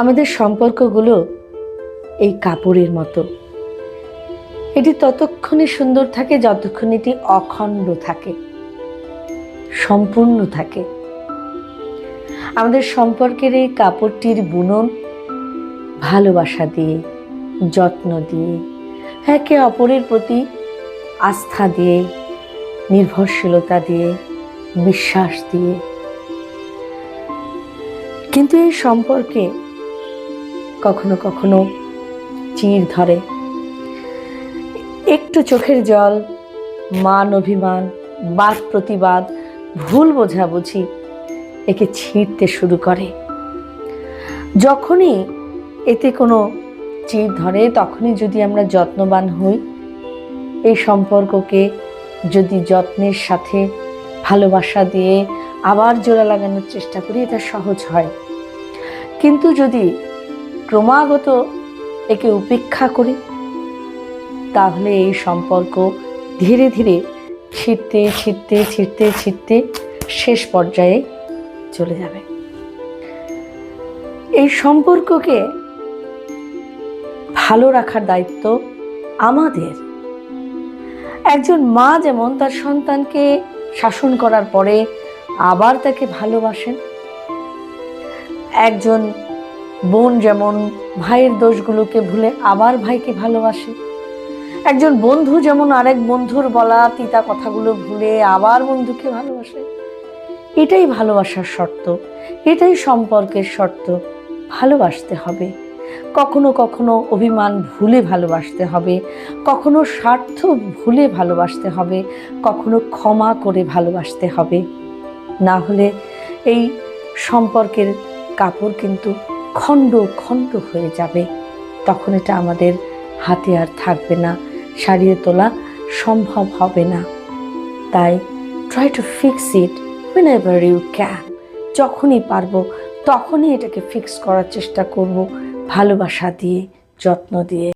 আমাদের সম্পর্কগুলো এই কাপড়ের মতো। এটি ততক্ষণই সুন্দর থাকে যতক্ষণ এটি অখণ্ড থাকে, সম্পূর্ণ থাকে। আমাদের সম্পর্কের এই কাপড়টির বুনন ভালোবাসা দিয়ে, যত্ন দিয়ে, একে অপরের প্রতি আস্থা দিয়ে, নির্ভরশীলতা দিয়ে, বিশ্বাস দিয়ে। কিন্তু এই সম্পর্কে কখনো কখনো চির ধরে। একটু চোখের জল, মান অভিমান বাদ প্রতিবাদ, ভুল বোঝাবুঝি একে ছিঁড়তে শুরু করে। যখনই এতে কোনো চির ধরে, তখনই যদি আমরা যত্নবান হই, এই সম্পর্ককে যদি যত্নের সাথে ভালোবাসা দিয়ে আবার জোড়া লাগানোর চেষ্টা করি, এটা সহজ হয়। কিন্তু যদি ক্রমাগত একে উপেক্ষা করি। তাহলে এই সম্পর্ক ধীরে ধীরে ছিঁড়তে ছিঁড়তে ছিঁড়তে ছিঁড়তে শেষ পর্যায়ে চলে যাবে। এই সম্পর্ককে ভালো রাখার দায়িত্ব আমাদের। একজন মা যেমন তার সন্তানকে শাসন করার পরে আবার তাকে ভালোবাসেন, একজন বোন যেমন ভাইয়ের দোষগুলোকে ভুলে আবার ভাইকে ভালোবাসে। একজন বন্ধু যেমন আরেক বন্ধুর বলা তিতা কথাগুলো ভুলে আবার বন্ধুকে ভালোবাসে। এটাই ভালোবাসার শর্ত, এটাই সম্পর্কের শর্ত, ভালোবাসতে হবে। কখনো কখনো অভিমান ভুলে ভালোবাসতে হবে, কখনো স্বার্থ ভুলে ভালোবাসতে হবে, কখনো ক্ষমা করে ভালোবাসতে হবে। না হলে এই সম্পর্কের কাপড় কিন্তু খণ্ড খণ্ড হয়ে যাবে। তখন এটা আমাদের হাতে আর থাকবে না, সারিয়ে তোলা সম্ভব হবে না। তাই try to fix it whenever you can যখনই পারব, তখনই এটাকে ফিক্স করার চেষ্টা করব ভালোবাসা দিয়ে, যত্ন দিয়ে।